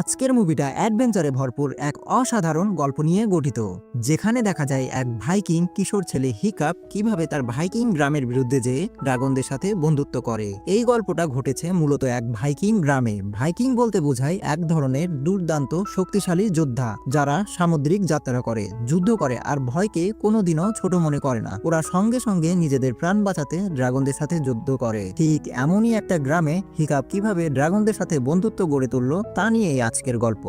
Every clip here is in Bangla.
আজকের মুভিটা অ্যাডভেঞ্চারে ভরপুর এক অসাধারণ গল্প নিয়ে গঠিত, যেখানে দেখা যায় এক ভাইকিং কিশোর ছেলে হিকাপ কীভাবে তার ভাইকিং গ্রামের বিরুদ্ধে যেয়ে ড্রাগনদের সাথে বন্ধুত্ব করে। এই গল্পটা ঘটেছে মূলত এক ভাইকিং গ্রামে। ভাইকিং বলতে বোঝায় এক ধরনের দুর্দান্ত শক্তিশালী যোদ্ধা, যারা সামুদ্রিক যাত্রা করে, যুদ্ধ করে আর ভয়কে কোনোদিনও ছোট মনে করে না। ওরা সঙ্গে সঙ্গে নিজেদের প্রাণ বাঁচাতে ড্রাগনদের সাথে যুদ্ধ করে। ঠিক এমনই একটা গ্রামে হিকাপ কীভাবে ড্রাগনদের সাথে বন্ধুত্ব গড়ে তুললো তা নিয়ে আজকের গল্প।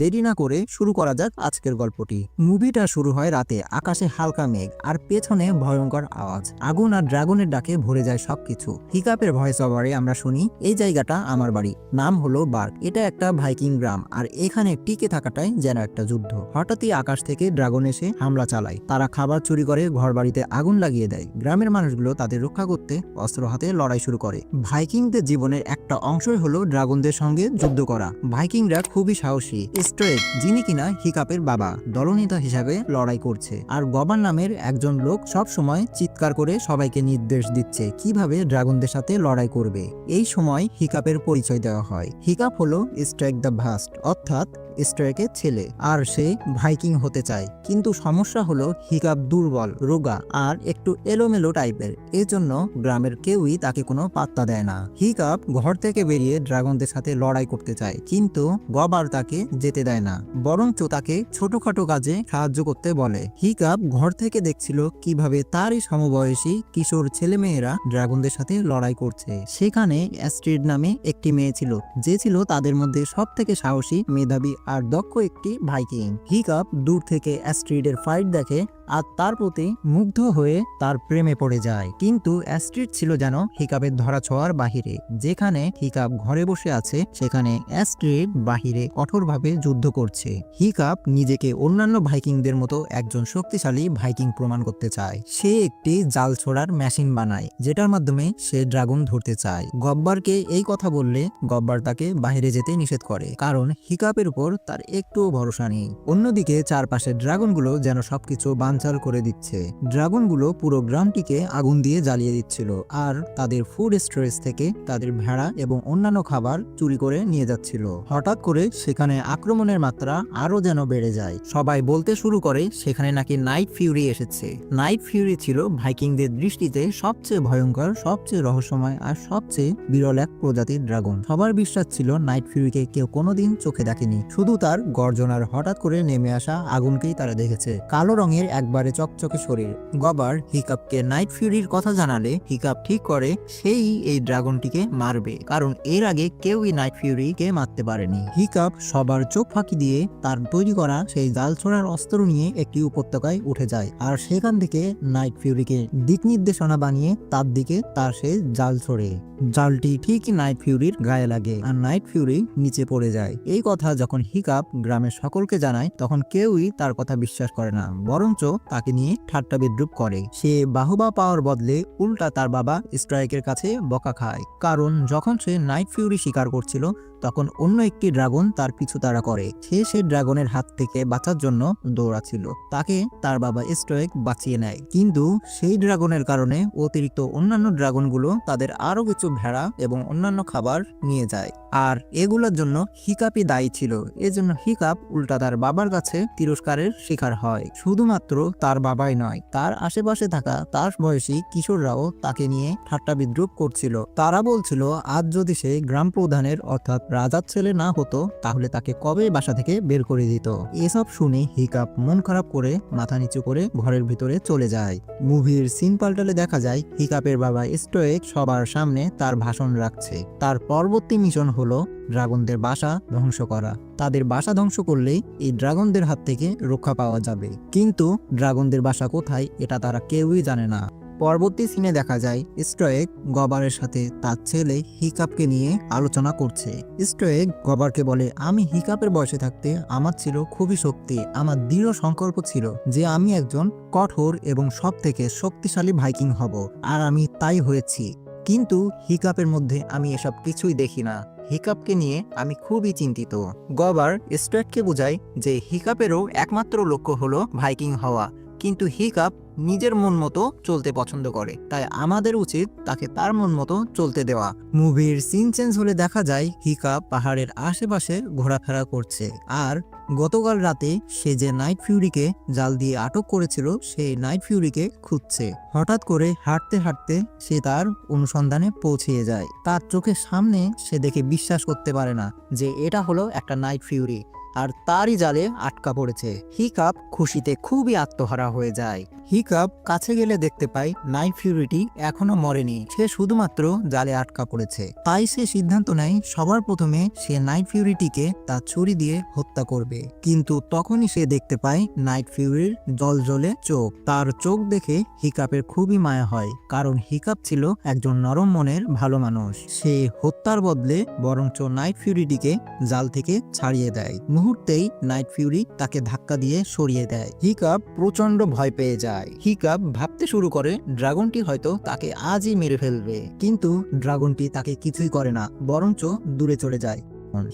দেরি না করে শুরু করা যাক আজকের গল্পটি। মুভিটা শুরু হয় রাতে, আকাশে হালকা মেঘ আর পেছনে ভয়ঙ্কর আওয়াজ। আগুন আর ড্রাগনের ডাকে ভরে যায় সবকিছু। হিকাপের ভয়েস ওভারে আমরা শুনি, এই জায়গাটা আমার বাড়ি। নাম হলো বার্ক। এটা একটা ভাইকিং গ্রাম আর এখানে টিকে থাকাটাই যেন একটা যুদ্ধ। হঠাৎই আকাশ থেকে ড্রাগন এসে হামলা চালায়। তারা খাবার চুরি করে ঘর বাড়িতে আগুন লাগিয়ে দেয়। গ্রামের মানুষগুলো তাদের রক্ষা করতে অস্ত্র হাতে লড়াই শুরু করে। ভাইকিংদের জীবনের একটা অংশই হলো ড্রাগনদের সঙ্গে যুদ্ধ করা। ভাইকিংরা খুবই সাহসী। স্ট্রেট, যিনি কিনা হিকাপের বাবা, দলনেতা হিসাবে লড়াই করছে। আর গবান নামের একজন লোক সব সময় চিৎকার করে সবাইকে নির্দেশ দিচ্ছে, কীভাবে ড্রাগনদের সাথে লড়াই করবে। এই সময় হিকাপের পরিচয় দেওয়া হয়। হিকাপ হলো স্ট্রাইক দ্য ভাস্ট, অর্থাৎ স্ট্রাইকের ছেলে, আর সে ভাইকিং হতে চায়। কিন্তু সমস্যা হলো হিকাপ দুর্বল, রোগা, আর একটু এলোমেলো টাইপের। এজন্য গ্রামের কেউই তাকে কোনো পাত্তা দেয় না। হিকাপ ঘর থেকে বেরিয়ে ড্রাগনদের সাথে লড়াই করতে চায়, কিন্তু গবার তাকে যেতে দেয় না, বরঞ্চ তাকে ছোটখাটো কাজে সাহায্য করতে বলে। হিকাপ ঘর থেকে দেখছিল কীভাবে তারই সমবয়সী কিশোর ছেলেমেয়েরা ড্রাগনদের সাথে লড়াই করছে। সেখানে অ্যাস্ট্রিড নামে একটি মেয়ে ছিল, যে ছিল তাদের মধ্যে সব থেকে সাহসী, মেধাবী আর দক্ষ একটি ভাইকিং। হিকাপ দূর থেকে অ্যাস্ট্রিডের ফাইট দেখে আর তার প্রতি মুগ্ধ হয়ে তার প্রেমে পড়ে যায়। কিন্তু অ্যাস্ট্রিড ছিল যেন হিকাপের ধরা ছোঁয়ার বাহিরে। যেখানে হিকাপ ঘরে বসে আছে, সেখানে অ্যাস্ট্রিড বাহিরে কঠোরভাবে যুদ্ধ করছে। হিকাপ নিজেকে অন্যান্য ভাইকিংদের মতো একজন শক্তিশালী ভাইকিং প্রমাণ করতে চায়। সে একটি জাল ছোড়ার মেশিন বানায়, যেটার মাধ্যমে সে ড্রাগন ধরতে চায়। গব্বারকে এই কথা বললে গব্বার তাকে বাইরে যেতে নিষেধ করে, কারণ হিকাপের উপর তার একটুও ভরসা নেই। অন্যদিকে চারপাশের ড্রাগনগুলো যেন সবকিছু বানচাল করে দিচ্ছে। ড্রাগনগুলো পুরো গ্রামটিকে আগুন দিয়ে জ্বালিয়ে দিচ্ছিল আর তাদের ফুড স্টোরেজ থেকে তাদের ভেড়া এবং অন্যান্য খাবার চুরি করে নিয়ে যাচ্ছিল। হঠাৎ করে সেখানে আক্রমণের মাত্রা আরও যেন বেড়ে যায়। সবাই বলতে শুরু করে, সেখানে নাকি নাইট ফিউরি এসেছে। নাইট ফিউরি ছিল ভাইকিংদের দৃষ্টিতে সবচেয়ে ভয়ঙ্কর, সবচেয়ে রহস্যময় আর সবচেয়ে বিরল এক প্রজাতির ড্রাগন। সবার বিশ্বাস ছিল নাইট ফিউরিকে কেউ কোনোদিন চোখে দেখেনি। শুধু তার গর্জনার হঠাৎ করে নেমে আসা আগুনকেই তারা দেখেছে। কালো রঙের একবারে চকচকে শরীর। গবার হিকাপকে নাইট ফিউরির কথা জানালে হিকাপ ঠিক করে সেই এই ড্রাগনটিকে মারবে, কারণ এর আগে কেউই নাইট ফিউরিকে মারতে পারেনি। হিকাপ সবার চোখ ফাঁকি দিয়ে তার তৈরি করা সেই জাল ছোড়ার অস্ত্র নিয়ে একটি উপত্যকায় উঠে যায় আর সেখান থেকে নাইট ফিউরিকে দিক নির্দেশনা বানিয়ে তার দিকে তার সেই জাল ছোড়ে। জালটি ঠিক নাইট ফিউরির গায়ে লাগে আর নাইট ফিউরি নিচে পড়ে যায়। এই কথা যখন হিকাপ গ্রামের সকলকে জানায়, তখন কেউই তার কথা বিশ্বাস করে না। বরঞ্চ তাকে নিয়ে ঠাট্টা বিদ্রুপ করে। সে বাহুবা পাওয়ার বদলে উল্টা তার বাবা স্ট্রাইকের কাছে বকা খায়। কারণ যখন সে নাইট ফিউরি শিকার করছিল, তখন অন্য একটি ড্রাগন তার পিছু তাড়া করে। সে সে ড্রাগনের হাত থেকে বাঁচার জন্য দৌড়াচ্ছিল। তাকে তার বাবা স্ট্রাইক বাঁচিয়ে নেয়। কিন্তু সেই ড্রাগনের কারণে অতিরিক্ত অন্যান্য ড্রাগনগুলো তাদের আরও কিছু ভেড়া এবং অন্যান্য খাবার নিয়ে যায়। আর এগুলোর জন্য হিকাপই দায়ী ছিল। এজন্য হিকাপ উল্টা তার বাবার কাছে তিরস্কারের শিকার হয়। শুধুমাত্র তার বাবাই নয়, তার আশেপাশে থাকা তার বয়সী কিশোররাও তাকে নিয়ে ঠাট্টা বিদ্রুপ করছিল। তারা বলছিল, আজ যদি সে গ্রাম প্রধানের অর্থাৎ রাজার ছেলে না হতো, তাহলে তাকে কবে বাসা থেকে বের করে দিত? এসব শুনে হিকাপ মন খারাপ করে মাথা নিচু করে ঘরের ভিতরে চলে যায়। মুভির সিন পাল্টালে দেখা যায় হিকাপের বাবা স্টোয়েক সবার সামনে তার ভাষণ রাখছে। তার পরবর্তী মিশন হলো ড্রাগনদের বাসা ধ্বংস করা। তাদের বাসা ধ্বংস করলে এই ড্রাগনদের হাত থেকে রক্ষা পাওয়া যাবে। কিন্তু ড্রাগনদের বাসা কোথায় এটা তারা কেউই জানে না। পরবর্তী সিনে দেখা যায় স্ট্রয়েক গবারের সাথে তার ছেলে হিকাপকে নিয়ে আলোচনা করছে। স্ট্রয়েক গবারকে বলে, আমি হিকাপের বয়সে থাকতে আমার ছিল খুবই শক্তি, আমার দৃঢ় সংকল্প ছিল যে আমি একজন কঠোর এবং সব থেকে শক্তিশালী ভাইকিং হব, আর আমি তাই হয়েছি। কিন্তু হিকাপের মধ্যে আমি এসব কিছুই দেখি না। হিকাপকে নিয়ে আমি খুবই চিন্তিত। গবার স্ট্রেটকে বোঝায় যে হিকাপেরও একমাত্র লক্ষ্য হলো ভাইকিং হওয়া। কিন্তু হিকাপ নিজের মন মতো চলতে পছন্দ করে, তাই আমাদের উচিত তাকে তার মন মতো চলতে দেওয়া। মুভির সিন চেঞ্জ হলে দেখা যায় হিকাপ পাহাড়ের আশেপাশে ঘোরাফেরা করছে, আর গতকাল রাতে সে যে নাইট ফিউরিকে জাল দিয়ে আটক করেছিল সেই নাইট ফিউরিকে খুঁজছে। হঠাৎ করে হাঁটতে হাঁটতে সে তার অনুসন্ধানে পৌঁছিয়ে যায়। তার চোখের সামনে সে দেখে বিশ্বাস করতে পারে না যে এটা হলো একটা নাইট ফিউরি, আর তারই জালে আটকা পড়েছে। হিকাপ খুশিতে খুবই আত্মহারা হয়ে যায়। হিকাপ কাছে গেলে দেখতে পায় নাইট ফিউরিটি এখনও মরেনি। সে শুধুমাত্র জালে আটকা পড়েছে। তাই সে সিদ্ধান্ত নেয়, সবার প্রথমে সে নাইট ফিউরিটিকে তার ছুরি দিয়ে হত্যা করবে। কিন্তু তখনই সে দেখতে পায় নাইট ফিউরির জল জলে চোখ। তার চোখ দেখে হিকাপের খুবই মায়া হয়, কারণ হিকাপ ছিল একজন নরম মনের ভালো মানুষ। সে হত্যার বদলে বরঞ্চ নাইট ফিউরিটিকে জাল থেকে ছাড়িয়ে দেয়। মুহূর্তেই নাইট ফিউরি তাকে ধাক্কা দিয়ে সরিয়ে দেয়। হিকাপ প্রচণ্ড ভয় পেয়ে যায়। হিকাপ ভাবতে শুরু করে, ড্রাগনটি হয়তো তাকে আজই মেরে ফেলবে। কিন্তু ড্রাগনটি তাকে কিছুই করে না, বরঞ্চ দূরে চলে যায়।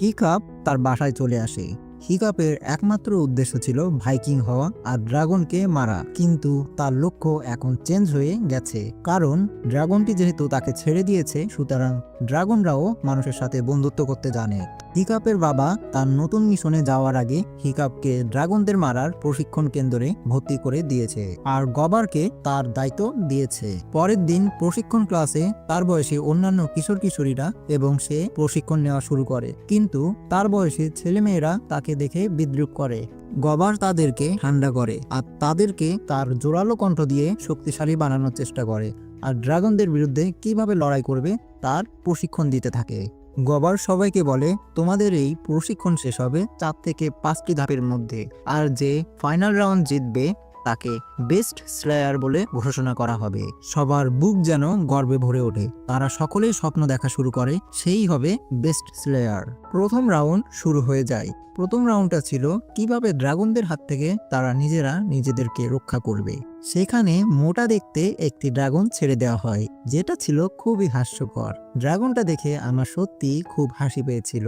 হিকাপ তার বাসায় চলে আসে। হিকাপের একমাত্র উদ্দেশ্য ছিল ভাইকিং হওয়া আর ড্রাগনকে মারা। কিন্তু তার লক্ষ্য এখন চেঞ্জ হয়ে গেছে। কারণ ড্রাগনটি যেহেতু তাকে ছেড়ে দিয়েছে, সুতরাং ড্রাগনরাও মানুষের সাথে বন্ধুত্ব করতে জানে। হিকাপের বাবা তার নতুন মিশনে যাওয়ার আগে হিকাপকে ড্রাগনদের মারার প্রশিক্ষণ কেন্দ্রে ভর্তি করে দিয়েছে আর গবারকে তার দায়িত্ব দিয়েছে। পরের দিন প্রশিক্ষণ ক্লাসে তার বয়সী অন্যান্য কিশোর কিশোরীরা এবং সে প্রশিক্ষণ নেওয়া শুরু করে। কিন্তু তার বয়সী ছেলেমেয়েরা তাকে দেখে বিদ্রুপ করে। গবার তাদেরকে ঠান্ডা করে আর তাদেরকে তার জোরালো কণ্ঠ দিয়ে শক্তিশালী বানানোর চেষ্টা করে। আর ড্রাগনদের বিরুদ্ধে কীভাবে লড়াই করবে তার প্রশিক্ষণ দিতে থাকে। গবার সবাইকে বলে, তোমাদের এই প্রশিক্ষণ শেষ হবে চার থেকে পাঁচটি ধাপের মধ্যে। আর যে ফাইনাল রাউন্ড জিতবে তাকে বেস্ট স্লেয়ার বলে ঘোষণা করা হবে। সবার বুক যেন গর্বে ভরে ওঠে। তারা সকলেই স্বপ্ন দেখা শুরু করে, সেই হবে বেস্ট স্লেয়ার প্রথম রাউন্ড শুরু হয়ে যায়। প্রথম রাউন্ডটা ছিল, কীভাবে ড্রাগনদের হাত থেকে তারা নিজেরা নিজেদেরকে রক্ষা করবে। সেখানে মোটা দেখতে একটি ড্রাগন ছেড়ে দেওয়া হয়, যেটা ছিল খুবই হাস্যকর। ড্রাগনটা দেখে আমার সত্যি খুব হাসি পেয়েছিল।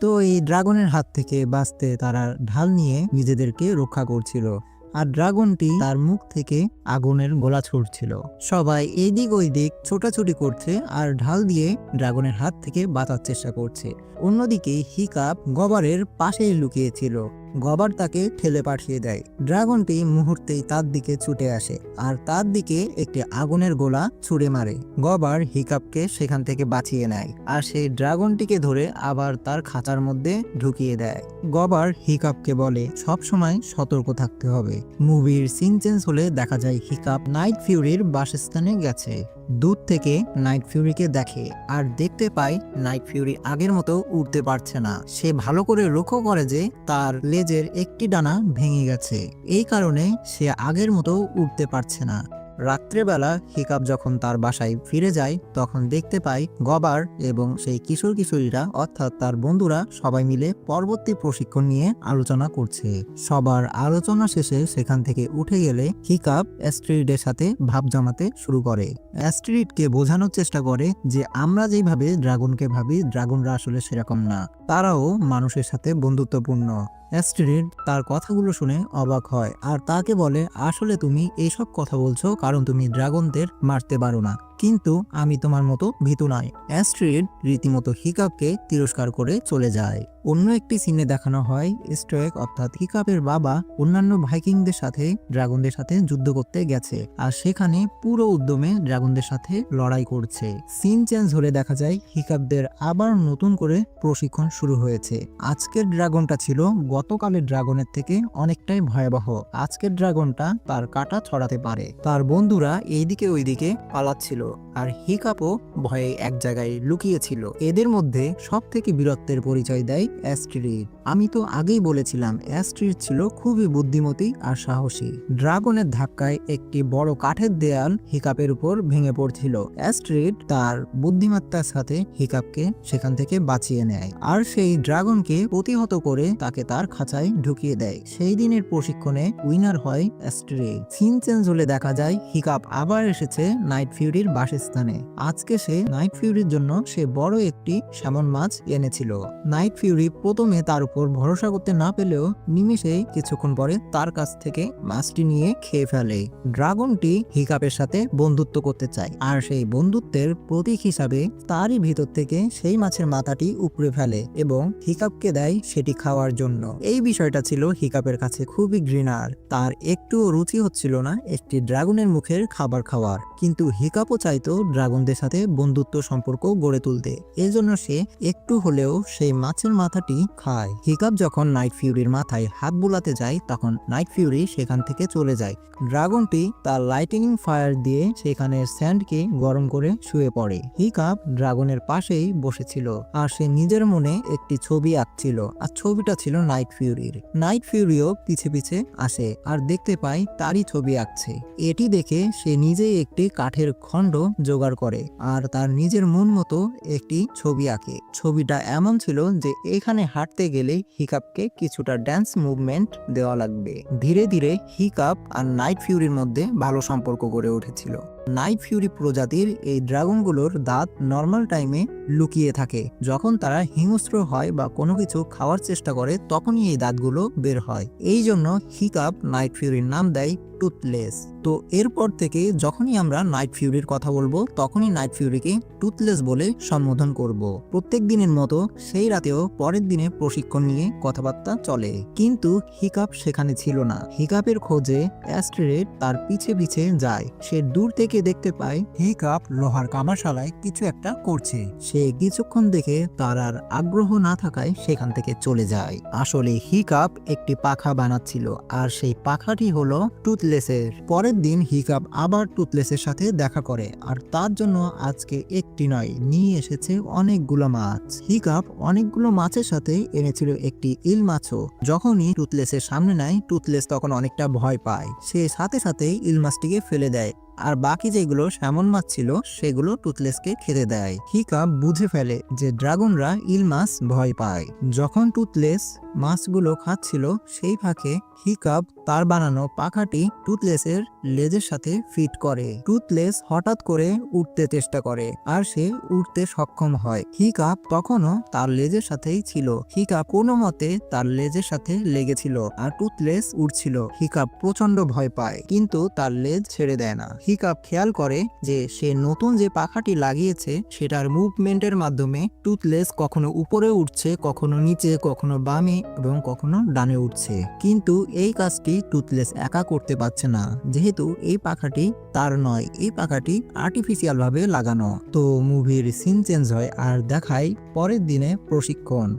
তো এই ড্রাগনের হাত থেকে বাঁচতে তারা ঢাল নিয়ে নিজেদেরকে রক্ষা করছিল। আর ড্রাগনটি তার মুখ থেকে আগুনের গোলা ছুটছিল সবাই এদিক ওই দিক ছোটাছুটি করছে আর ঢাল দিয়ে ড্রাগনের হাত থেকে বাঁচার চেষ্টা করছে। অন্যদিকে হিকাপ গবারের পাশেই লুকিয়েছিল। গবার তাকে ঠেলে পাঠিয়ে দেয়। ড্রাগনটি মুহূর্তেই তার দিকে ছুটে আসে আর তার দিকে একটি আগুনের গোলা ছুড়ে মারে। গবার হিকাপকে সেখান থেকে বাঁচিয়ে নেয় আর সেই ড্রাগনটিকে ধরে আবার তার খাঁচার মধ্যে ঢুকিয়ে দেয়। গবার হিকাপকে বলে, সব সময় সতর্ক থাকতে হবে। মুভির সিন চেঞ্জ হলে দেখা যায় হিকাপ নাইট ফিউরির বাসস্থানে গেছে। দূর থেকে নাইট ফিউরিকে দেখে আর দেখতে পায় নাইট ফিউরি আগের মতো উঠতে পারছে না। সে ভালো করে লক্ষ্য করে যে তার লেজের একটি ডানা ভেঙে গেছে। এই কারণে সে আগের মতো উঠতে পারছে না। রাত্রেবেলা হিকাপ যখন তার বাসায় ফিরে যায়, তখন দেখতে পায় গবার এবং সেই কিশোর কিশোরীরা, অর্থাৎ তার বন্ধুরা, সবাই মিলে পরবর্তী প্রশিক্ষণ নিয়ে আলোচনা করছে। সবার আলোচনা শেষে সেখান থেকে উঠে গেলে হিকাপ অ্যাস্ট্রিডের সাথে ভাব জমাতে শুরু করে। অ্যাস্ট্রিডকে বোঝানোর চেষ্টা করে যে, আমরা যেভাবে ড্রাগনকে ভাবি, ড্রাগনরা আসলে সেরকম না। তারাও মানুষের সাথে বন্ধুত্বপূর্ণ। অ্যাস্ট্রিড তার কথাগুলো শুনে অবাক হয় আর তাকে বলে, আসলে তুমি এইসব কথা বলছো কারণ তুমি ড্রাগনদের মারতে পারো না। কিন্তু আমি তোমার মতো ভীতু নয় অ্যাস্ট্রিড রীতিমতো হিকাপকে তিরস্কার করে চলে যায়। অন্য একটি সিনে দেখানো হয় স্টোয়েক অর্থাৎ হিকাপের বাবা অন্যান্য ভাইকিংদের সাথে, ড্রাগনদের সাথে যুদ্ধ করতে গেছে আর সেখানে পুরো উদ্যমে ড্রাগনদের সাথে লড়াই করছে। সিন চেঞ্জ হলে দেখা যায় হিকাপদের আবার নতুন করে প্রশিক্ষণ শুরু হয়েছে। আজকের ড্রাগনটা ছিল গতকালের ড্রাগনের থেকে অনেকটাই ভয়াবহ। আজকের ড্রাগনটা তার কাটা ছড়াতে পারে। তার বন্ধুরা এইদিকে ওইদিকে পালাচ্ছিল। আর হিকাপও ভয়ে এক জায়গায় লুকিয়েছিল। এদের মধ্যে সব থেকে বীরত্বের পরিচয় দেয় অ্যাস্ট্রিড আমি তো আগেই বলেছিলাম অ্যাস্ট্রিড ছিল খুবই বুদ্ধিমতী আর সাহসী। ড্রাগনের ধাক্কায় একটি বড় কাঠের দেয়াল হিকাপের উপর ভেঙে পড়ছিল। অ্যাস্ট্রিড তার বুদ্ধিমত্তার সাথে হিকাপকে সেখান থেকে বাঁচিয়ে নেয়। আর সেই ড্রাগনকে প্রতিহত করে তাকে তার খাঁচায় ঢুকিয়ে দেয়। সেই দিনের প্রশিক্ষণে উইনার হয় অ্যাস্ট্রিড সিন চেঞ্জ হলে দেখা যায়, হিকাপ আবার এসেছে নাইট ফিউরির বাসস্থানে। আজকে সে নাইট ফিউরির জন্য সে বড় একটি স্যামন মাছ এনেছিল। নাইট ফিউরি প্রথমে তার উপর ভরসা করতে না পেলেও নিমিষেই কিছুক্ষণ পরে তার কাছ থেকে মাছটি নিয়ে খেয়ে ফেলে। ড্রাগনটি হিকাপের সাথে বন্ধুত্ব করতে চায় আর সেই বন্ধুত্বের প্রতীক হিসাবে তারই ভিতর থেকে সেই মাছের মাথাটি উপড়ে ফেলে এবং হিকাপকে দেয় সেটি খাওয়ার জন্য। এই বিষয়টা ছিল হিকাপের কাছে খুবই ঘৃণার। তার একটুও রুচি হচ্ছিল না একটি ড্রাগনের মুখের খাবার খাওয়ার। কিন্তু হিকাপও চাইতো ড্রাগনদের সাথে বন্ধুত্ব সম্পর্ক গড়ে তুলতে। এজন্য সে একটু হলেও সেই মাছের মাথাটি খায়। হিকাপ যখন নাইট ফিউরির মাথায় হাত বোলাতে যায়, তখন নাইট ফিউরি সেখান থেকে চলে যায়। ড্রাগনটি তার লাইটিং ফায়ার দিয়ে সেখানের স্যান্ডকে গরম করে শুয়ে পড়ে। হিকাপ ড্রাগনের পাশেই বসেছিল আর সে নিজের মনে একটি ছবি আঁকছিল। আর ছবিটা ছিল নাইট ফিউরির। নাইট ফিউরিও পিছে পিছে আসে আর দেখতে পায় তারই ছবি আঁকছে। এটি দেখে সে নিজেই একটি কাঠের খণ্ড জোগাড় করে আর তার নিজের মন মতো একটি ছবি আঁকে। ছবিটা এমন ছিল যে এখানে হাঁটতে গেলে হিকাপকে কিছুটা ড্যান্স মুভমেন্ট দেওয়া লাগবে। ধীরে ধীরে হিকাপ আর নাইট ফিউরির মধ্যে ভালো সম্পর্ক গড়ে উঠেছিল। নাইট ফিউরি প্রজাতির এই ড্রাগনগুলোর দাঁত নর্মাল টাইমে লুকিয়ে থাকে। যখন তারা হিংস্র হয় বা কোনো কিছু খাওয়ার চেষ্টা করে, তখনই এই দাঁতগুলো বের হয়। এই জন্য হিকাপ নাইট ফিউরির নাম দেয় টুথলেস। তো এরপর থেকে যখনই আমরা নাইট ফিউরির কথা বলব, তখনই নাইট ফিউরিকে টুথলেস বলে সম্বোধন করব। প্রত্যেক দিনের মতো সেই রাতেও পরের দিনে প্রশিক্ষণ নিয়ে কথাবার্তা চলে। কিন্তু হিকাপ সেখানে ছিল না। হিকাপের খোঁজে অ্যাস্ট্রেড তার পিছে পিছে যায়। সে দূর থেকে দেখতে পায় হিকাপ লোহার কামারশালায় কিছু একটা করছে। সে কিছুক্ষণ দেখে তার আর আগ্রহ না থাকায় সেখান থেকে চলে যায়। আসলে হিকাপ একটি পাখা বানাচ্ছিল আর সেই পাখাটি হলো টুথলেসের। পরের দিন হিকাপ আবার টুথলেসের সাথে দেখা করে আর তার জন্য আজকে একটি নয় নিয়ে এসেছে অনেকগুলো মাছ। হিকাপ অনেকগুলো মাছের সাথে এনেছিল একটি ইল মাছও। যখনই টুথলেসের সামনে নেয় টুথলেস তখন অনেকটা ভয় পায়। সে সাথে সাথে ইল মাছটিকে ফেলে দেয়। আর বাকি যেগুলো স্যামন মাছ ছিল, সেগুলো টুথলেসকে খেতে দেয়। হিকা বুঝে ফেলে যে ড্রাগনরা ইল মাছ ভয় পায়। যখন টুথলেস মাছগুলো খাচ্ছিল, সেই ফাঁকে হিকাপ তার বানানো পাখাটি টুথলেসের লেজের সাথে ফিট করে। টুথলেস হঠাৎ করে উঠতে চেষ্টা করে আর সে উঠতে সক্ষম হয়। হিকাপ তখনও তার লেজের সাথেই ছিল। হিকাপ কোনো মতে তার লেজের সাথে লেগেছিল আর টুথলেস উঠছিল হিকাপ প্রচণ্ড ভয় পায়, কিন্তু তার লেজ ছেড়ে দেয় না। হিকাপ খেয়াল করে যে সে নতুন যে পাখাটি লাগিয়েছে, সেটার মুভমেন্টের মাধ্যমে টুথলেস কখনো উপরে উঠছে কখনো নিচে, কখনো বামে এবং কখনো ডানে উঠছে কিন্তু এই কাজটি টুথলেস একা করতে পারছে না। যেহেতু এই পাখাটি তার নয়, এই পাখাটি আর্টিফিশিয়াল ভাবে লাগানো। তো মুভির সিন চেঞ্জ হয় আর দেখায় পরের দিনে প্রশিক্ষণ।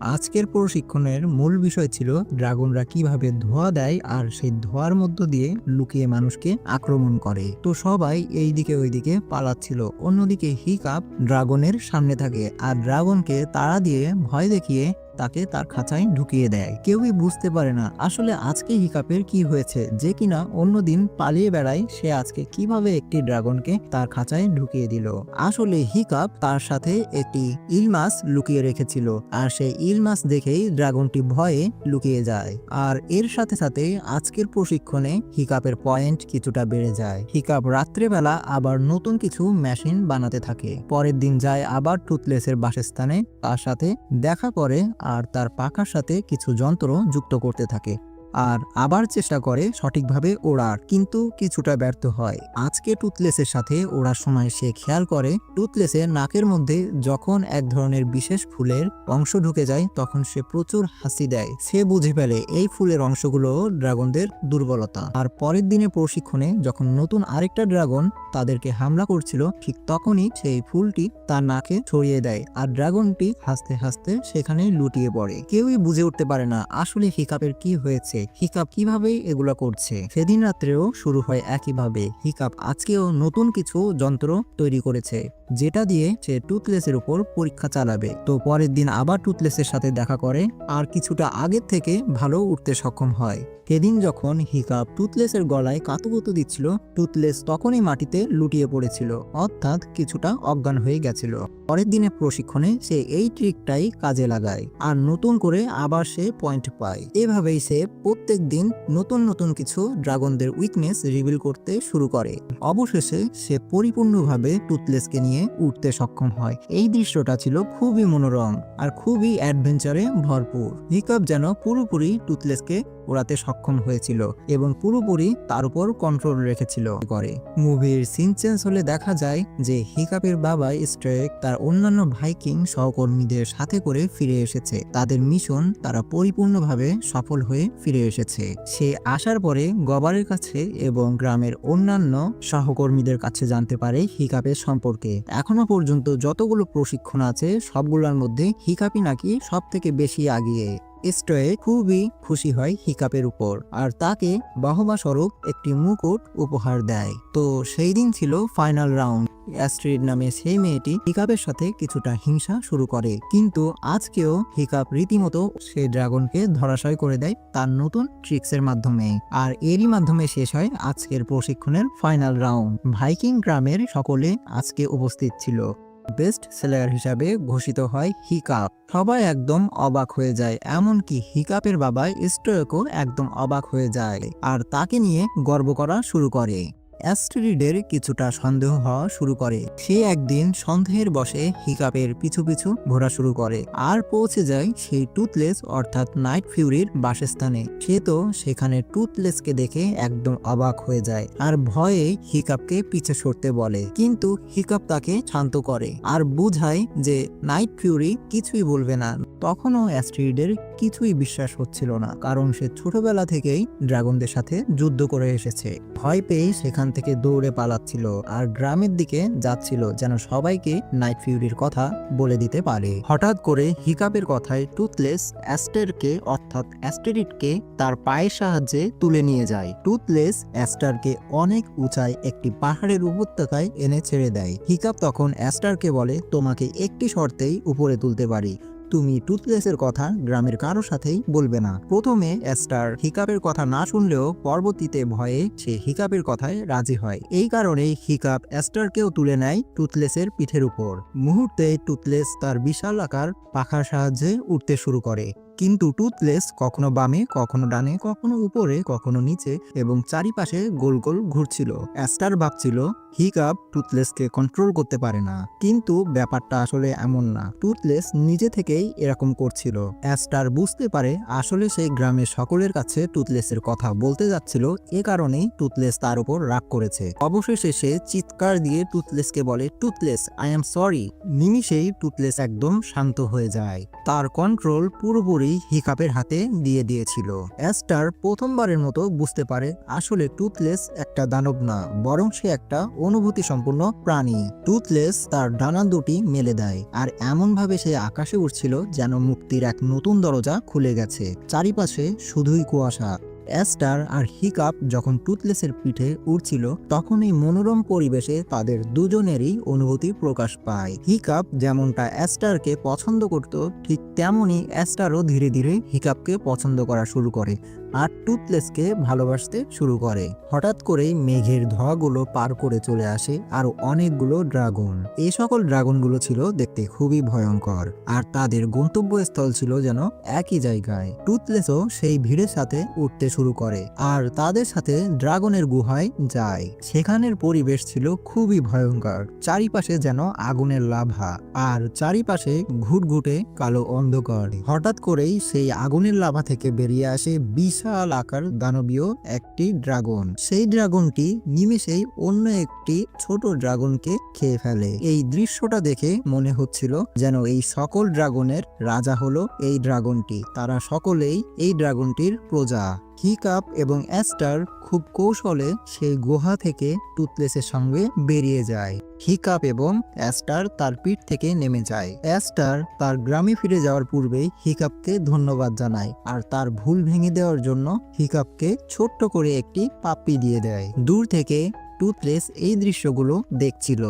আজকের প্রশিক্ষণের মূল বিষয় ছিল ড্রাগনরা কীভাবে ধোয়া দেয় আর সেই ধোয়ার মধ্য দিয়ে লুকিয়ে মানুষকে আক্রমণ করে। তো সবাই এই দিকে ওই দিকে পালাচ্ছিল। অন্যদিকে হিকাপ ড্রাগনের সামনে থাকে আর ড্রাগনকে তাড়া দিয়ে ভয় দেখিয়ে তাকে তার খাঁচায় ঢুকিয়ে দেয়। কেউই বুঝতে পারে না আসলে আজকে হিকাপের কি হয়েছে, যে কিনা অন্যদিন পালিয়ে বেড়ায়, সে আজকে কীভাবে একটি ড্রাগনকে তার খাঁচায় ঢুকিয়ে দিল। আসলে হিকাপ তার সাথে একটি ইলমাস লুকিয়ে রেখেছিল, আর সেই ইলমাস দেখেই ড্রাগনটি ভয়ে লুকিয়ে যায়। আর এর সাথে সাথে আজকের প্রশিক্ষণে হিকাপের পয়েন্ট কিছুটা বেড়ে যায়। হিকাপ রাত্রেবেলা আবার নতুন কিছু মেশিন বানাতে থাকে। পরের দিন যায় আবার টুথলেসের বাসস্থানে, তার সাথে দেখা করে আর তার পাখার সাথে কিছু যন্ত্র যুক্ত করতে থাকে। আর আবার চেষ্টা করে সঠিকভাবে ওড়ার, কিন্তু কিছুটা ব্যর্থ হয়। আজকে টুথলেসের সাথে ওড়ার সময় সে খেয়াল করে, টুথলেসের নাকের মধ্যে যখন এক ধরনের বিশেষ ফুলের অংশ ঢুকে যায়, তখন সে প্রচুর হাসি দেয়। সে বুঝে ফেলে এই ফুলের অংশগুলো ড্রাগনদের দুর্বলতা। আর পরের দিনে প্রশিক্ষণে যখন নতুন আরেকটা ড্রাগন তাদেরকে হামলা করছিল, ঠিক তখনই সেই ফুলটি তার নাকে ছড়িয়ে দেয় আর ড্রাগনটি হাসতে হাসতে সেখানে লুটিয়ে পড়ে। কেউই বুঝে উঠতে পারে না আসলে হিকাপের কি হয়েছে। হিকাপ কীভাবে এগুলা করছে? সেদিন রাত্রেও শুরু হয় একইভাবে। হিকাপ আজকেও নতুন কিছু যন্ত্র তৈরি করেছে, যেটা দিয়ে সে টুথলেসের উপর পরীক্ষা চালাবে। তো পরের দিন আবার টুথলেসের সাথে দেখা করে, আর কিছুটা আগের থেকে ভালো উঠতে সক্ষম হয়। সেদিন যখন হিকাপ টুথলেসের গলায় কাতুকুতু দিচ্ছিল, টুথলেস তখনই মাটিতে লুটিয়ে পড়েছিল, অর্থাৎ কিছুটা অজ্ঞান হয়ে গেছিল। পরের দিনে প্রশিক্ষণে সে এই ট্রিকটাই কাজে লাগায়, আর নতুন করে আবার সে পয়েন্ট পায়। এভাবেই সে প্রত্যেক দিন নতুন নতুন কিছু ড্রাগনদের উইকনেস রিভিল করতে শুরু করে। অবশেষে সে পরিপূর্ণভাবে টুথলেসকে নিয়ে উঠতে সক্ষম হয়। এই দৃশ্যটা ছিল খুবই মনোরম আর খুবই অ্যাডভেঞ্চারে ভরপুর। হিকাপ যেন পুরোপুরি টুথলেসকে ওড়াতে সক্ষম হয়েছিল এবং পুরোপুরি তার উপর কন্ট্রোল রেখেছিল করে মুভির সিন চেঞ্জ হলে দেখা যায় যে হিকাপের বাবা স্ট্রেক তার অন্যান্য ভাইকিং সহকর্মীদের সাথে করে ফিরে এসেছে। তাদের মিশন তারা পরিপূর্ণভাবে সফল হয়ে ফিরে এসেছে। সে আসার পরে গবারের কাছে এবং গ্রামের অন্যান্য সহকর্মীদের কাছে জানতে পারে হিকাপের সম্পর্কে। এখনও পর্যন্ত যতগুলো প্রশিক্ষণ আছে, সবগুলোর মধ্যে হিকাপই নাকি সব থেকে বেশি আগিয়ে স্ট্রয়ে খুবই খুশি হয় হিকাপের উপর আর তাকে বাহবা স্বরূপ একটি মুকুট উপহার দেয়। তো সেই দিন ছিল ফাইনাল রাউন্ড। অ্যাস্ট্রিড নামে সেই মেয়েটি হিকাপের সাথে কিছুটা হিংসা শুরু করে। কিন্তু আজকেও হিকাপ রীতিমতো সেই ড্রাগনকে ধরাশয় করে দেয় তার নতুন ট্রিক্সের মাধ্যমে। আর এরই মাধ্যমে শেষ হয় আজকের প্রশিক্ষণের ফাইনাল রাউন্ড। ভাইকিং গ্রামের সকলে আজকে উপস্থিত ছিল। বেস্ট সেলার হিসাবে ঘোষিত হয় হিকাপ সবাই একদম অবাক হয়ে যায়, এমনকি হিকাপের বাবা স্টোয়কও একদম অবাক হয়ে যায় আর তাকে নিয়ে গর্ব করা শুরু করে। অ্যাস্ট্রিডের কিছুটা সন্দেহ হওয়া শুরু করে। সে একদিন সন্দেহের বসে হিকাপের পিছু পিছু ঘোরা শুরু করে আর পৌঁছে যায় সেই টুথলেস অর্থাৎ নাইট ফিউরির বাসস্থানে। সে তো সেখানে টুথলেসকে দেখে একদম অবাক হয়ে যায় আর ভয়ে হিকাপকে পিছে সরতে বলে। কিন্তু হিকাপ তাকে শান্ত করে আর বুঝায় যে নাইট ফিউরি কিছুই বলবে না। তখনও অ্যাস্ট্রিডের কিছুই বিশ্বাস হচ্ছিল না কারণ সে ছোটবেলা থেকেই ড্রাগনদের সাথে যুদ্ধ করে এসেছে। ভয় পেয়ে সেখান থেকে দৌড়ে পালাচ্ছিল আর গ্রামের দিকে যাচ্ছিল যেন সবাইকে নাইট ফিউরির কথা বলে দিতে পারে। হঠাৎ করে হিকাপের কথায় টুথলেস অ্যাস্টারকে অর্থাৎ অ্যাস্টেরিটকে তার পায়ের সাহায্যে তুলে নিয়ে যায়। টুথলেস অ্যাস্টারকে অনেক উঁচায় একটি পাহাড়ের উপত্যকায় এনে ছেড়ে দেয়। হিকাপ তখন অ্যাস্টারকে বলে, তোমাকে একটি শর্তেই উপরে তুলতে পারি। তুমি টুথলেসের কথা গ্রামের কারও সাথেই বলবে না। প্রথমে অ্যাস্টার হিকাপের কথা না শুনলেও পরবর্তীতে ভয়ে সে হিকাপের কথায় রাজি হয়। এই কারণে হিকাপ অ্যাস্টারকেও তুলে নেয় টুথলেসের পিঠের উপর। মুহূর্তে টুথলেস তার বিশাল আকার পাখার সাহায্যে উঠতে শুরু করে। কিন্তু টুথলেস কখনো বামে, কখনো ডানে, কখনো উপরে, কখনো নিচে এবং চারিপাশে গোল গোল ঘুরছিল। অ্যাস্টার ভাবছিল হিকাপ টুথলেসকে কন্ট্রোল করতে পারে না। কিন্তু ব্যাপারটা আসলে এমন না। টুথলেস নিজে থেকেই এরকম করছিল। অ্যাস্টার বুঝতে পারে, আসলে সেই গ্রামের সকলের কাছে টুথলেসের কথা বলতে যাচ্ছিল। এ কারণেই টুথলেস তার উপর রাগ করেছে। অবশেষে সে চিৎকার দিয়ে টুথলেসকে বলে টুথলেস আই এম সরি নিমিষেই টুথলেস একদম শান্ত হয়ে যায়। তার কন্ট্রোল পুরোপুরি হিকাপের হাতে দিয়ে দিয়েছিল। অ্যাস্টার প্রথমবারের মতো বুঝতে পারে আসলে টুথলেস একটা দানব না, বরং সে একটা অনুভূতি সম্পূর্ণ প্রাণী। টুথলেস তার ডানা দুটি মেলে দেয়, আর এমনভাবে সে আকাশে উঠছিল যেন মুক্তির এক নতুন দরজা খুলে গেছে। চারিপাশে শুধুই কুয়াশা। অ্যাস্টার আর হিকাপ যখন টুথলেসের পিঠে উঠছিল তখন এই মনোরম পরিবেশে তাদের দুজনেরই অনুভূতি প্রকাশ পায়। হিকাপ যেমনটা অ্যাস্টারকে পছন্দ করত, ঠিক তেমনই অ্যাস্টারও ধীরে ধীরে হিকাপকে পছন্দ করা শুরু করে। আর টুথলেসকে ভালোবাসতে শুরু করে। হঠাৎ করেই মেঘের ধোঁয়াগুলো পার করে চলে আসে আরও অনেকগুলো ড্রাগন। এই সকল ড্রাগনগুলো ছিল দেখতে খুবই ভয়ঙ্কর, আর তাদের গন্তব্যস্থল ছিল যেন একই জায়গায়। টুথলেসও সেই ভিড়ের সাথে উঠতে শুরু করে, আর তাদের সাথে ড্রাগনের গুহায় যায়। সেখানের পরিবেশ ছিল খুবই ভয়ঙ্কর, চারিপাশে যেন আগুনের লাভা, আর চারিপাশে ঘুটঘুটে কালো অন্ধকার। হঠাৎ করেই সেই আগুনের লাভা থেকে বেরিয়ে আসে বিশাল আকার দানবীয় একটি ড্রাগন। সেই ড্রাগনটি নিমেষেই অন্য একটি ছোট ড্রাগনকে খেয়ে ফেলে। এই দৃশ্যটা দেখে মনে হচ্ছিল যেন এই সকল ড্রাগনের রাজা হলো এই ড্রাগনটি। তারা সকলেই এই ড্রাগনটির প্রজা। হিকাপ এবং অ্যাস্টার খুব কৌশলে সেই গুহা থেকে টুথলেসের সঙ্গে বেরিয়ে যায়। হিকাপ এবং অ্যাস্টার তার পিঠ থেকে নেমে যায়। অ্যাস্টার তার গ্রামে ফিরে যাওয়ার পূর্বেই হিকাপকে ধন্যবাদ জানায় আর তার ভুল ভেঙে দেওয়ার জন্য হিকাপকে ছোট্ট করে একটি পাপ্পি দিয়ে দেয়। দূর থেকে টুথলেস এই দৃশ্যগুলো দেখছিল।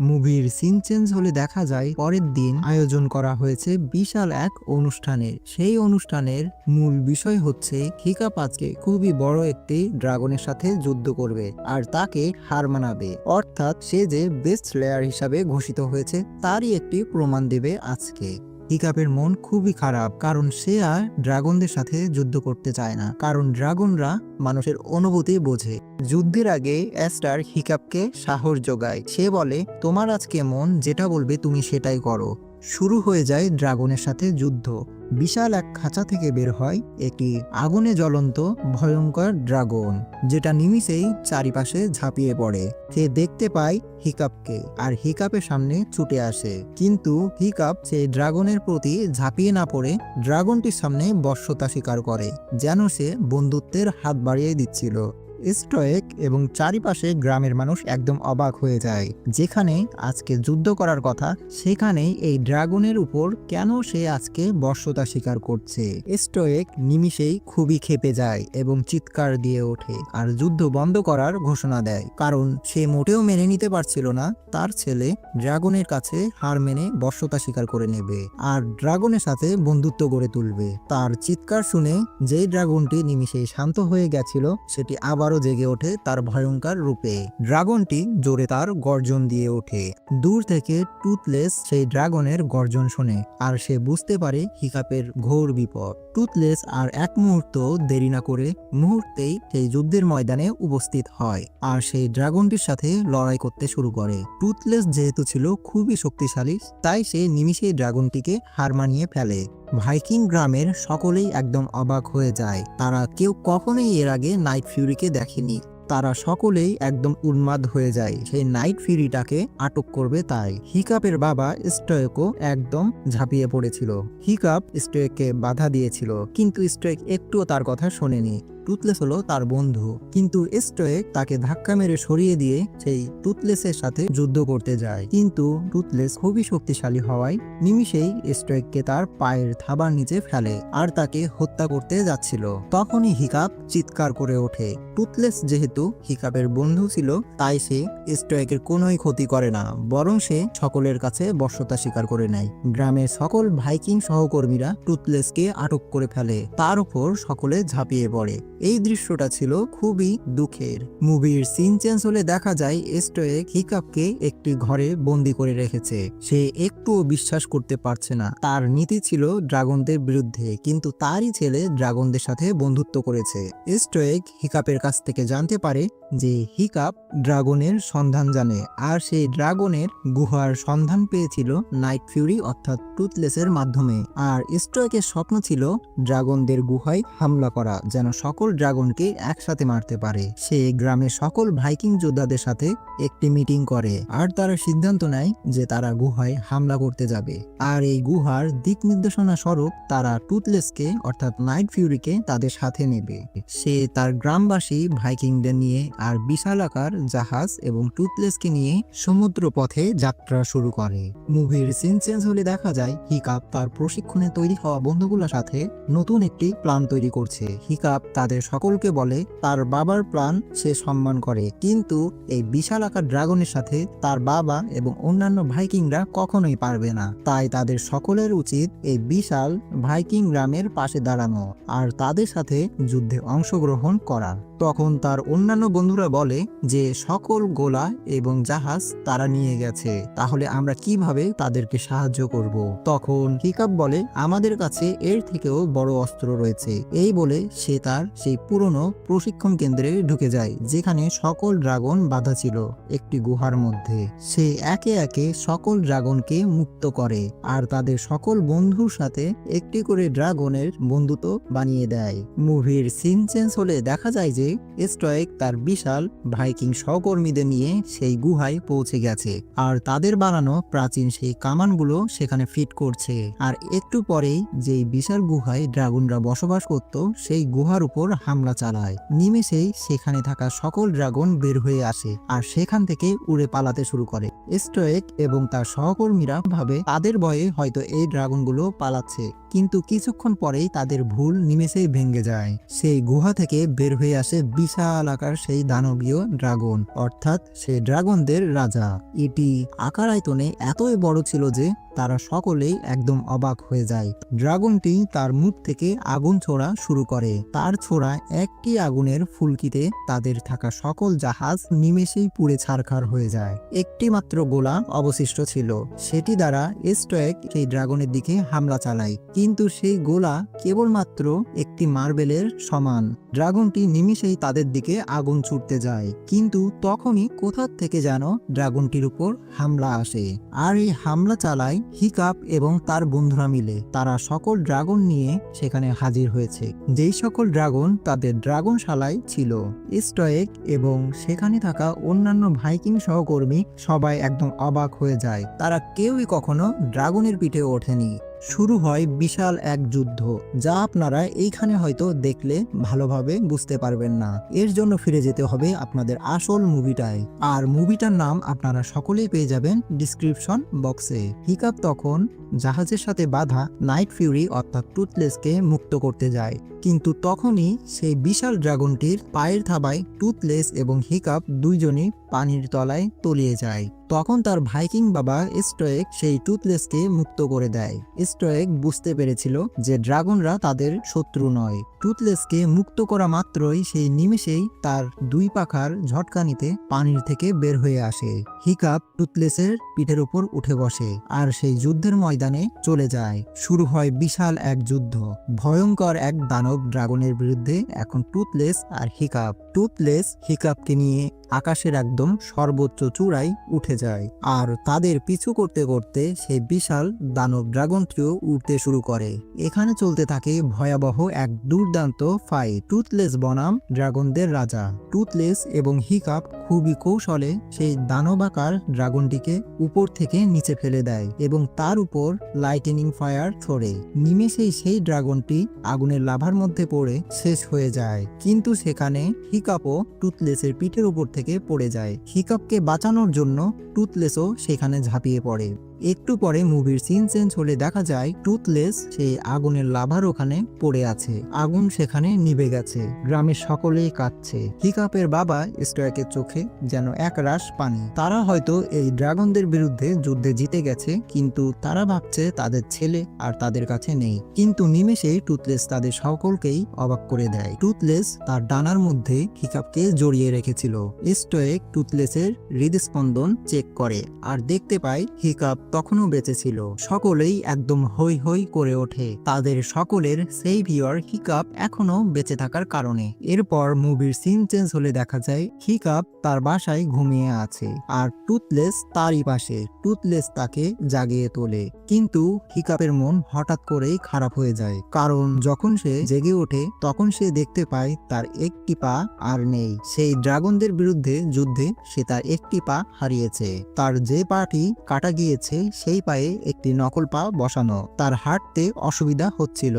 মুভির সিন চেঞ্জ হলে দেখা যায় পরের দিন আয়োজন করা হয়েছে বিশাল এক অনুষ্ঠানের। সেই অনুষ্ঠানের মূল বিষয় হচ্ছে খিকা আজকে খুবই বড় একটি ড্রাগনের সাথে যুদ্ধ করবে আর তাকে হার মানাবে। অর্থাৎ সে যে বেস্ট প্লেয়ার হিসাবে ঘোষিত হয়েছে, তারই একটি প্রমাণ দেবে আজকে। হিকাপের মন খুবই খারাপ, কারণ সে আর ড্রাগনদের সাথে যুদ্ধ করতে চায় না। কারণ ড্রাগনরা মানুষের অনুভূতি বোঝে। যুদ্ধের আগে অ্যাস্টার হিকাপকে সাহস যোগায়। সে বলে, তোমার আজকে মন যেটা বলবে তুমি সেটাই করো। শুরু হয়ে যায় ড্রাগনের সাথে যুদ্ধ। বিশাল এক খাঁচা থেকে বের হয় একটি আগুনে জ্বলন্ত ভয়ঙ্কর ড্রাগন, যেটা নিমিষেই চারিপাশে ঝাঁপিয়ে পড়ে। সে দেখতে পায় হিকাপকে আর হিকাপের সামনে ছুটে আসে। কিন্তু হিকাপ সে ড্রাগনের প্রতি ঝাঁপিয়ে না পড়ে ড্রাগনটির সামনে বশ্যতা স্বীকার করে, যেন সে বন্ধুত্বের হাত বাড়িয়ে দিচ্ছিল। স্টয়েক এবং চারিপাশে গ্রামের মানুষ একদম অবাক হয়ে যায়। যেখানে আজকে যুদ্ধ করার কথা, সেখানেই এই ড্রাগনের উপর কেন সে আজকে বর্ষতা স্বীকার করছে? স্টয়েক নিমিষেই খুবই খেপে যায় এবং চিৎকার দিয়ে ওঠে আর যুদ্ধ বন্ধ করার ঘোষণা দেয়। কারণ সে মোটেও মেনে নিতে পারছিল না, তার ছেলে ড্রাগনের কাছে হার মেনে বর্ষতা স্বীকার করে নেবে আর ড্রাগনের সাথে বন্ধুত্ব গড়ে তুলবে। তার চিৎকার শুনে যেই ড্রাগনটি নিমিষেই শান্ত হয়ে গেছিল, সেটি আবারও জেগে ওঠে তার ভয়ঙ্কর রূপে। ড্রাগনটি জোরে তার গর্জন দিয়ে ওঠে। দূর থেকে টুথলেস সেই ড্রাগনের গর্জন শোনে আর সে বুঝতে পারে হিকাপের ঘোর বিপদ। টুথলেস আর এক মুহূর্ত দেরি না করে মুহূর্তেই সেই যুদ্ধের ময়দানে উপস্থিত হয় আর সেই ড্রাগনটির সাথে লড়াই করতে শুরু করে। টুথলেস যেহেতু ছিল খুবই শক্তিশালী, তাই সে নিমিষেই ড্রাগনটিকে হার মানিয়ে ফেলে। ভাইকিং গ্রামের সকলেই একদম অবাক হয়ে যায়। তারা কেউ কখনোই এর আগে নাইট ফিউরিকে দেখেনি। তারা সকলেই একদম উন্মাদ হয়ে যায়। সেই নাইট ফিউরিটাকে আটক করবে তাই। হিকাপের বাবা স্টয়েকও একদম ঝাঁপিয়ে পড়েছিল। হিকাপ স্টয়েককে বাধা দিয়েছিল, কিন্তু স্টয়েক একটুও তার কথা শোনেনি। টুথলেস হলো তার বন্ধু। কিন্তু স্টোয়েক তাকে ধাক্কা মেরে সরিয়ে দিয়ে সেই টুথলেসের সাথে যুদ্ধ করতে যায়। কিন্তু টুথলেস খুবই শক্তিশালী হওয়ায় নিমিষেই স্টোয়েককে তার পায়ের থাবার নিচে ফেলে আর তাকে হত্যা করতে যাচ্ছিল। তখনই হিকাপ চিৎকার করে ওঠে। টুথলেস যেহেতু হিকাপের বন্ধু ছিল, তাই সে স্টোয়েকের কোনোই ক্ষতি করে না, বরং সে সকলের কাছে বশ্যতা স্বীকার করে নেয়। গ্রামের সকল ভাইকিং সহকর্মীরা টুথলেসকে আটক করে ফেলে। তার উপর সকলে ঝাঁপিয়ে পড়ে। এই দৃশ্যটা ছিল খুবই দুঃখের। মুভির সিন চেঞ্জ হলে দেখা যায় স্টোয়েক হিকাপকে একটি ঘরে বন্দি করে রেখেছে। সে একটুও বিশ্বাস করতে পারছে না। তার নীতি ছিল ড্রাগনদের বিরুদ্ধে, কিন্তু তারই ছেলে ড্রাগনদের সাথে বন্ধুত্ব করেছে। স্টোয়েক হিকাপের কাছ থেকে জানতে পারে যে হিকাপ ড্রাগনের সন্ধান জানে, আর সেই ড্রাগনের গুহার সন্ধান পেয়েছিল নাইট ফিউরি অর্থাৎ টুথলেসের মাধ্যমে। আর স্টোয়েকের স্বপ্ন ছিল ড্রাগনদের গুহায় হামলা করা, যেন সকল ড্রাগনকে একসাথে মারতে পারে। সে গ্রামের সকল ভাইকিং যোদ্ধাদের সাথে একটি মিটিং করে, আর তারা সিদ্ধান্ত নেয় যে তারা গুহায় হামলা করতে যাবে। আর এই গুহার দিক নির্দেশনা স্বরূপ তারা টুথলেসকে অর্থাৎ নাইট ফিউরিকে তাদের সাথে নেবে। সে তার গ্রামবাসী ভাইকিংদের নিয়ে আর বিশাল আকার জাহাজ এবং টুথলেসকে নিয়ে সমুদ্র পথে যাত্রা শুরু করে। মুভির সিন চেঞ্জ হলে দেখা যায় হিকাপ তার প্রশিক্ষণে তৈরি হওয়া বন্ধুগুলোর সাথে নতুন একটি প্ল্যান তৈরি করছে। হিকাপ তাদের সকলকে বলে, তার বাবার প্ল্যান সে সম্মান করে। কিন্তু এই বিশাল আকার ড্রাগনের সাথে তার বাবা এবং অন্যান্য ভাইকিংরা কখনোই পারবে না। তাই তাদের সকলের উচিত এই বিশাল ভাইকিং গ্রামের পাশে দাঁড়ানো আর তাদের সাথে যুদ্ধে অংশগ্রহণ করা তখন তার অন্যান্য বন্ধুরা বলে যে, সকল গোলা এবং জাহাজ তারা নিয়ে গেছে, তাহলে আমরা কীভাবে তাদেরকে সাহায্য করব? তখন হিকাপ বলে, আমাদের কাছে এর থেকেও বড় অস্ত্র রয়েছে। এই বলে সে তার সেই পুরনো প্রশিক্ষণ কেন্দ্রে ঢুকে যায়, যেখানে সকল ড্রাগন বাধা ছিল একটি গুহার মধ্যে। সে একে একে সকল ড্রাগনকে মুক্ত করে আর তাদের সকল বন্ধুর সাথে একটি করে ড্রাগনের বন্ধুত্ব বানিয়ে দেয়। মুভির সিন চেঞ্জ হলে দেখা যায় যে স্টয়েক তার বিশাল ভাইকিং সহকর্মীদের নিয়ে সেই গুহায় পৌঁছে গেছে। আর তাদের বানানো প্রাচীন সেই কামানগুলো সেখানে ফিট করছে। আর একটু পরেই যেই বিশাল গুহায় ড্রাগনরা বসবাস করত, সেই গুহার উপর হামলা চালায়। নিমেষেই সেখানে থাকা সকল ড্রাগন বের হয়ে আসে আর সেখান থেকে উড়ে পালাতে শুরু করে। স্টয়েক এবং তার সহকর্মীরা ভাবে তাদের ভয়ে হয়তো এই ড্রাগনগুলো পালাচ্ছে, কিন্তু কিছুক্ষণ পরেই তাদের ভুল নিমেষেই ভেঙে যায়। সেই গুহা থেকে বের হয়ে আসে বিশাল আকার সেই দানবীয় ড্রাগন, অর্থাৎ সে ড্রাগনদের রাজা। এটি আকার আয়তনে এতই বড় ছিল যে তারা সকলেই একদম অবাক হয়ে যায়। ড্রাগনটি তার মুখ থেকে আগুন ছোড়া শুরু করে। তার ছোড়া একটি আগুনের ফুলকিতে তাদের থাকা সকল জাহাজ নিমেষেই পুড়ে ছারখার হয়ে যায়। একটি মাত্র গোলা অবশিষ্ট ছিল। সেটি দ্বারা স্টয়েক সেই ড্রাগনের দিকে হামলা চালায়। কিন্তু সেই গোলা কেবলমাত্র একটি মার্বেলের সমান। ড্রাগনটি নিমিষেই তাদের দিকে আগুন ছুটতে যায়। কিন্তু তখনই কোথা থেকে যেন ড্রাগনটির উপর হামলা আসে। আর এই হামলা চালায় হিকাপ এবং তার বন্ধুরা মিলে তারা সকল ড্রাগন নিয়ে সেখানে হাজির হয়েছে। যেই সকল ড্রাগন তাদের ড্রাগন শালায় ছিল, স্টয়েক এবং সেখানে থাকা অন্যান্য ভাইকিং সহকর্মী সবাই একদম অবাক হয়ে যায়। তারা কেউই কখনো ড্রাগনের পিঠে ওঠেনি। শুরু হয় বিশাল এক যুদ্ধ, যা আপনারা এইখানে হয়তো দেখলে ভালোভাবে বুঝতে পারবেন না। এর জন্য ফিরে যেতে হবে আপনাদের আসল মুভিটায়। আর মুভিটার নাম আপনারা সকলেই পেয়ে যাবেন ডিসক্রিপশন বক্সে। হিকাপ তখন জাহাজের সাথে বাধা নাইট ফিউরি অর্থাৎ টুথলেসকে মুক্ত করতে যায়। কিন্তু তখনই সেই বিশাল ড্রাগনটির পায়ের থাবায় টুথলেস এবং হিকাপ দুইজনই পানির তলায় তলিয়ে যায়। তখন তার ভাইকিং বাবা স্ট্রয়েক সেই টুথলেসকে মুক্ত করে দেয়। স্ট্রয়েক বুঝতে পেরেছিল যে ড্রাগনরা তাদের শত্রু নয়। টুথলেসকে মুক্ত করা মাত্রই সেই নিমেষেই তার দুই পাখার ঝটকানিতে পানির থেকে বের হয়ে আসে। হিকাপ টুথলেসের পিঠের উপর উঠে বসে আর সেই যুদ্ধের ময়দানে চলে যায়। শুরু হয় বিশাল এক যুদ্ধ। ভয়ঙ্কর এক দানব ড্রাগনের বিরুদ্ধে এখন টুথলেস আর হিকাপ টুথলেস হিকাপকে নিয়ে আকাশের একদম সর্বোচ্চ চূড়ায় উঠে যায় আর তাদের পিছু করতে করতে সে বিশাল দানব ড্রাগন ড্রাগনটিও উঠতে শুরু করে। এখানে চলতে থাকে ভয়াবহ এক দুর্দান্ত ফাইট টুথলেস বনাম ড্রাগনদের রাজা। টুথলেস এবং হিকাপ খুবই কৌশলে সেই দানবাকার ড্রাগনটিকে উপর থেকে নিচে ফেলে দেয় এবং তার উপর লাইটেনিং ফায়ার ছড়ে। নিমেষেই সেই ড্রাগনটি আগুনের লাভার মধ্যে পড়ে, শেষ হয়ে যায়। কিন্তু সেখানে হিকাপও টুথলেসের পিঠের উপর থেকে পড়ে যায়। হিকাপকে বাঁচানোর জন্য টুথলেসও সেখানে ঝাঁপিয়ে পড়ে। একটু পরে মুভির সিন চেঞ্জ হলে দেখা যায় টুথলেস সেই আগুনের লাভার ওখানে পড়ে আছে। আগুন সেখানে নিভে গেছে। গ্রামের সকলেই কাঁদছে। হিকাপের বাবা স্টয়াকের চোখে যেন এক রাশ পানি। তারা হয়তো এই ড্রাগনদের বিরুদ্ধে যুদ্ধে জিতে গেছে, কিন্তু তারা ভাবছে তাদের ছেলে আর তাদের কাছে নেই। কিন্তু নিমেষেই টুথলেস তাদের সকলকেই অবাক করে দেয়। টুথলেস তার ডানার মধ্যে হিকাপকে জড়িয়ে রেখেছিল। স্টয়েক টুথলেসের হৃদস্পন্দন চেক করে। আর দেখতে পায় হিকাপ তখনও বেঁচে ছিল। সকলেই একদম হই হই করে ওঠে। তাদের সকলের সেই ভিওর হিকাপ এখনও বেঁচে থাকার কারণে। এরপর মুভির সিন চেঞ্জ হলে দেখা যায় হিকাপ তার বাসায় ঘুমিয়ে আছে আর টুথলেস তারই পাশে। টুথলেস তাকে জাগিয়ে তোলে। কিন্তু হিকাপের মন হঠাৎ করেই খারাপ হয়ে যায়। কারণ যখন সে জেগে ওঠে, তখন সে দেখতে পায় তার একটি পা আর নেই। সেই ড্রাগনদের বিরুদ্ধে যুদ্ধে সে তার একটি পা হারিয়েছে। তার যে পাটি কাটা গিয়েছে সেই পায়ে একটি নকল পা বসানো। তার হাঁটতে অসুবিধা হচ্ছিল।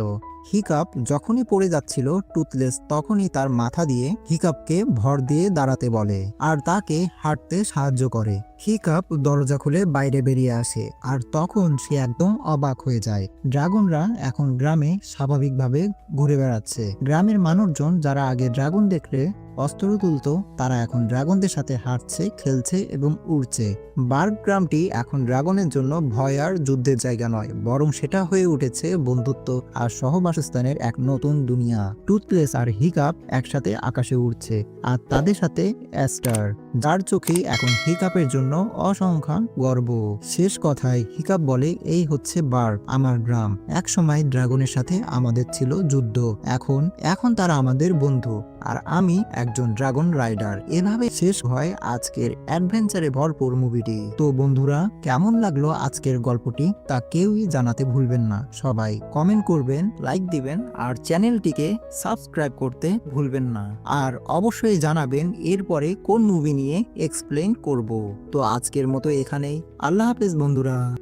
হিকাপ যখনই পড়ে যাচ্ছিল টুথলেস, তখনই তার মাথা দিয়ে হিকাপকে ভর দিয়ে দাঁড়াতে বলে আর তাকে হাঁটতে সাহায্য করে। হিকাপ দরজা খুলে বাইরে বেরিয়ে আসে আর তখন সে একদম অবাক হয়ে যায়। ড্রাগনরা এখন গ্রামে স্বাভাবিকভাবে ঘুরে বেড়াচ্ছে। গ্রামের মানুষজন যারা আগে ড্রাগন দেখলে অস্ত্র তুলতো, তারা এখন ড্রাগনদের সাথে হাঁটছে, খেলছে এবং উড়ছে। বার্গ গ্রামটি এখন ড্রাগনের জন্য ভয় আর যুদ্ধের জায়গা নয়, বরং সেটা হয়ে উঠেছে বন্ধুত্ব আর সহবাসস্থানের এক নতুন দুনিয়া। টুথপ্লেস আর হিকাপ একসাথে আকাশে উড়ছে, আর তাদের সাথে অ্যাস্টার, যার চোখে এখন হিকাপের জন্য অসংখ্য গর্ব। শেষ কথায় হিকাপ বলে, এই হচ্ছে বার্গ, আমার গ্রাম। এক সময় ড্রাগনের সাথে আমাদের ছিল যুদ্ধ, এখন এখন তারা আমাদের বন্ধু। আর আমি একজন ড্রাগন রাইডার। এভাবে শেষ হয় আজকের অ্যাডভেঞ্চারে ভরপুর মুভিটি। তো বন্ধুরা, কেমন লাগল আজকের গল্পটি তা কেউই জানাতে ভুলবেন না। সবাই কমেন্ট করবেন লাইক দিবেন আর চ্যানেলটিকে সাবস্ক্রাইব করতে ভুলবেন না। আর অবশ্যই জানাবেন এরপরে কোন মুভি নিয়ে এক্সপ্লেন করব। তো আজকের মতো এখানেই। আল্লাহ হাফেজ বন্ধুরা।